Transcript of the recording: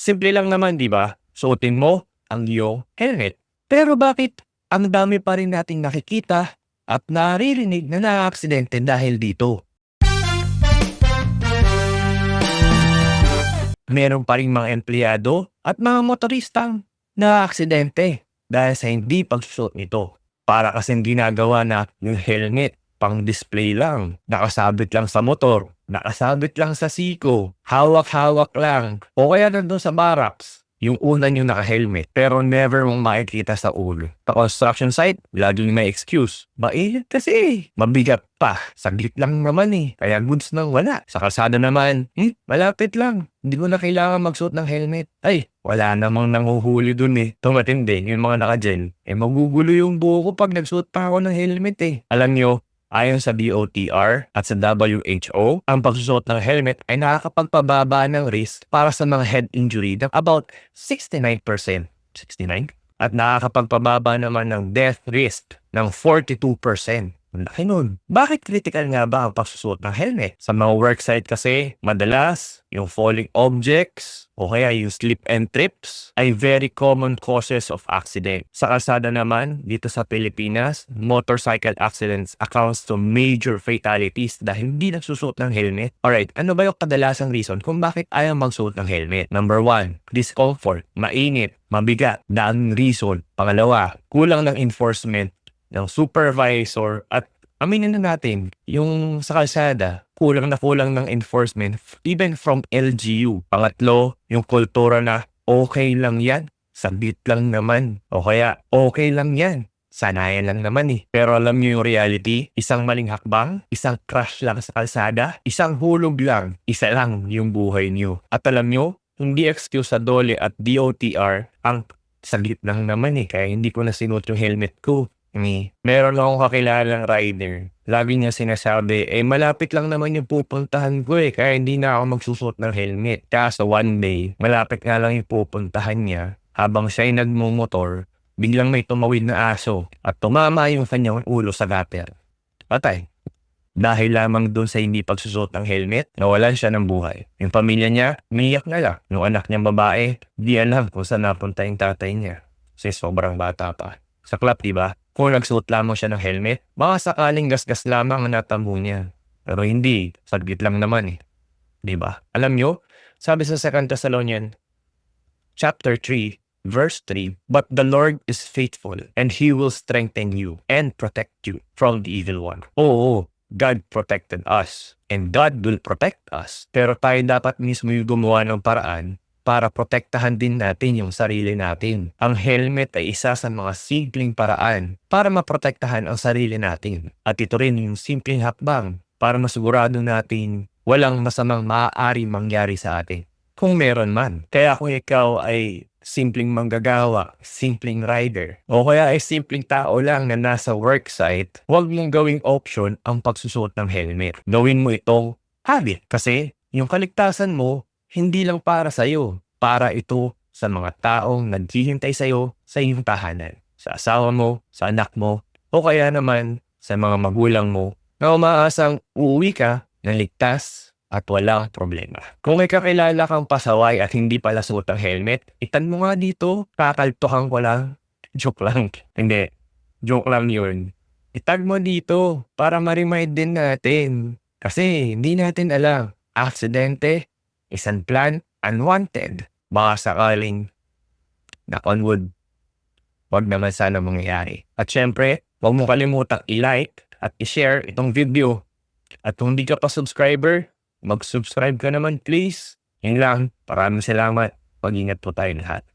Simple lang naman, di ba? Suotin mo ang iyong helmet. Pero bakit ang dami pa rin nating nakikita at naririnig na naaaksidente dahil dito? Meron pa rin mga empleyado at mga motoristang naaaksidente dahil sa hindi pagsusuot nito. Para kasing ginagawa na yung helmet pang display lang, nakasabit lang sa motor, nakasabit lang sa siko, hawak-hawak lang, o kaya nandun sa barracks, yung una yung naka-helmet, pero never mong makikita sa ulo. Sa construction site, laging may excuse. Mainit kasi, mabigat pa, saglit lang naman eh, kaya goods nang wala. Sa kalsada naman, hmm, malapit lang, hindi ko na kailangan magsuot ng helmet. Ay, wala namang nanguhuli dun eh. Tumatindi, yung mga naka-gel. Eh, magugulo yung buho ko pag nagsuot pa ako ng helmet eh. Alam nyo, Ayon sa DOTR at sa WHO, ang pagsusuot ng helmet ay nakakapagpababa ng risk para sa mga head injury ng about 69%. 69? At nakakapagpababa naman ng death risk ng 42%. Ang nun. Bakit critical nga ba ang pagsusuot ng helmet? Sa mga worksite kasi, madalas, yung falling objects o kaya yung slip and trips ay very common causes of accident. Sa kalsada naman, dito sa Pilipinas, motorcycle accidents accounts to major fatalities dahil hindi nagsusuot ng helmet. Alright, ano ba yung kadalasang reason kung bakit ayaw magsuot ng helmet? Number one, discomfort, mainit, mabigat, daan reason. Pangalawa, kulang ng enforcement ng supervisor at aminin na natin, yung sa kalsada, kulang na kulang ng enforcement even from LGU. Pangatlo, yung kultura na okay lang yan, sabit lang naman. O kaya, okay lang yan, sanayan lang naman eh. Pero alam niyo yung reality, isang maling hakbang, isang crash lang sa kalsada, isang hulog lang, isa lang yung buhay niyo. At alam niyo, hindi excuse sa DOLE at DOTR ang saglit lang naman eh, kaya hindi ko na sinuot yung helmet ko. Me. Meron akong kakilalang rider. Lagi niya sinasabi, eh malapit lang naman yung pupuntahan ko eh, kaya hindi na ako magsusuot ng helmet. Kaso one day, malapit nga lang yung pupuntahan niya, habang siya'y nagmumotor, biglang may tumawid na aso at tumama yung kanyang ulo sa gutter. Patay. Dahil lamang doon sa hindi pagsusuot ng helmet, nawalan siya ng buhay. Yung pamilya niya, umiyak na lang. Yung anak niyang babae, di alam kung saan napunta yung tatay niya. Kasi sobrang bata pa. Sa club, di ba? Kung nagsuot lamang siya ng helmet, baka sakaling gasgas lamang ang natamo niya. Pero hindi, saglit lang naman eh. Ba? Alam nyo, sabi sa 2 Thessalonian, chapter 3, verse 3, But the Lord is faithful, and He will strengthen you and protect you from the evil one. Oo, God protected us, and God will protect us. Pero tayo dapat mismo yung gumawa ng paraan para protektahan din natin yung sarili natin. Ang helmet ay isa sa mga simpleng paraan para maprotektahan ang sarili natin. At ito rin yung simpleng hakbang para masigurado natin walang masamang maaari mangyari sa atin. Kung meron man. Kaya kung ikaw ay simpleng manggagawa, simpleng rider, o kaya ay simpleng tao lang na nasa worksite, huwag mong gawing option ang pagsusuot ng helmet. Gawin mo itong habit kasi yung kaligtasan mo hindi lang para sa iyo, para ito sa mga taong naghihintay sa iyo sa iyong tahanan, sa asawa mo, sa anak mo, o kaya naman sa mga magulang mo na umaasang uuwi ka na ligtas at walang problema. Kung may kakilala kang pasaway at hindi pala suot ang helmet, itan mo nga dito, kakaltuhan ko lang. Joke lang. Hindi. Joke lang yun. Itag mo dito para ma-remind din natin. Kasi hindi natin alam. Aksidente, isang plan, unwanted. Baka sakaling knock on wood. Huwag naman sana mangyayari. At syempre, huwag mo kalimutang i-like at i-share itong video. At kung hindi ka pa subscriber, mag-subscribe ka naman please. Yun lang. Maraming salamat. Mag-ingat po tayo lahat.